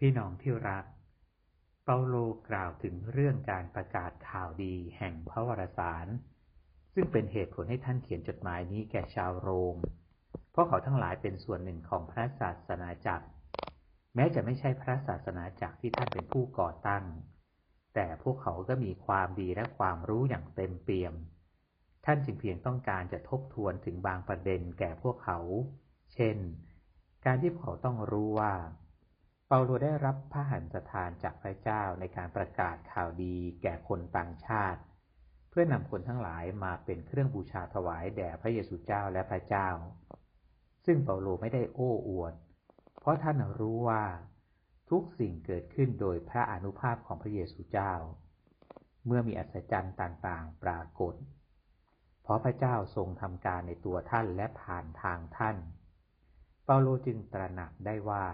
พี่น้องที่รัก เปาโลกล่าวถึงเรื่องการประกาศข่าวดีแห่งพระวรสาร ซึ่งเป็นเหตุผลให้ท่านเขียนจดหมายนี้แก่ชาวโรม เพราะเขาทั้งหลายเป็นส่วนหนึ่งของพระศาสนาจักร แม้จะไม่ใช่พระศาสนาจักรที่ท่านเป็นผู้ก่อตั้ง แต่พวกเขาก็มีความดีและความรู้อย่างเต็มเปี่ยม ท่านจึงเพียงต้องการจะทบทวนถึงบางประเด็นแก่พวกเขา เช่น การที่เขาต้องรู้ว่า เปาโลได้รับพระหันสถานจากพระเจ้าในการประกาศข่าวดีแก่คนต่างชาติ เพื่อนำคนทั้งหลายมาเป็นเครื่องบูชาถวายแด่พระเยซูเจ้าและพระเจ้า ซึ่งเปาโลไม่ได้โอ้อวด เพราะท่านรู้ว่าทุกสิ่งเกิดขึ้นโดยพระอนุภาพของพระเยซูเจ้า เมื่อมีอัศจรรย์ต่างๆ ปรากฏ เพราะพระเจ้าทรงทำการในตัวท่านและผ่านทางท่าน เปาโลจึงตระหนักได้ว่า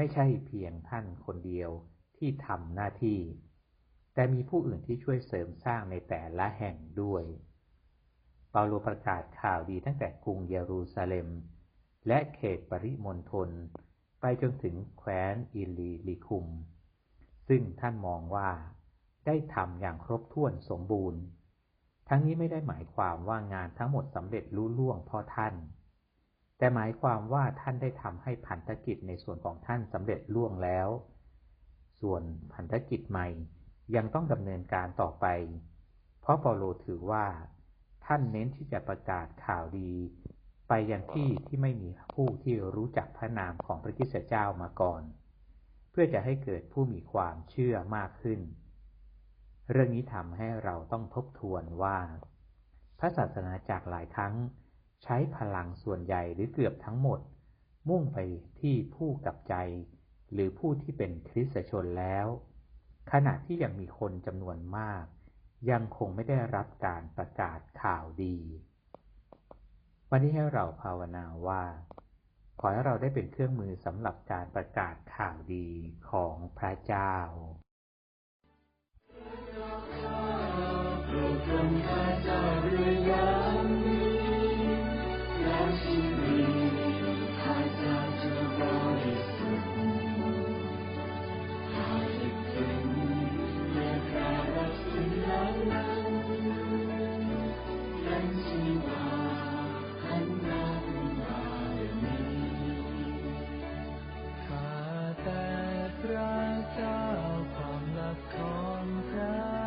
ไม่ใช่เพียงท่านคนเดียวที่ทำหน้าที่ แต่มีผู้อื่นที่ช่วยเสริมสร้างในแต่ละแห่งด้วย เปาโลประกาศข่าวดีตั้งแต่กรุงเยรูซาเล็ม และเขตปริมณฑลไปจนถึงแคว้นอิลีลิคุม ซึ่งท่านมองว่าได้ทำอย่างครบถ้วนสมบูรณ์ ทั้งนี้ไม่ได้หมายความว่างานทั้งหมดสำเร็จลุล่วงเพราะท่าน แต่หมายความว่าท่านได้ทำให้พันธกิจในส่วนของท่านสำเร็จล่วงแล้ว ส่วนพันธกิจใหม่ยังต้องดำเนินการต่อไป เพราะเปาโลถือว่า ท่านเน้นที่จะประกาศข่าวดี ไปยังที่ที่ไม่มีผู้ที่รู้จักพระนามของพระคิดเจ้ามาก่อน เพื่อจะให้เกิดผู้มีความเชื่อมากขึ้น เรื่องนี้ทำให้เราต้องทบทวนว่า พระศาสนาจากหลายครั้ง ใช้พลังส่วนใหญ่หรือเกือบทั้งหมด มุ่งไปที่ผู้กับใจ หรือผู้ที่เป็นคริสตชนแล้ว ขณะที่ยังมีคนจำนวนมาก ยังคงไม่ได้รับการประกาศข่าวดี วันนี้ให้เราภาวนาว่า ขอให้เราได้เป็นเครื่องมือสำหรับการประกาศข่าวดีของพระเจ้าพระเจ้าความรั star the conqueror.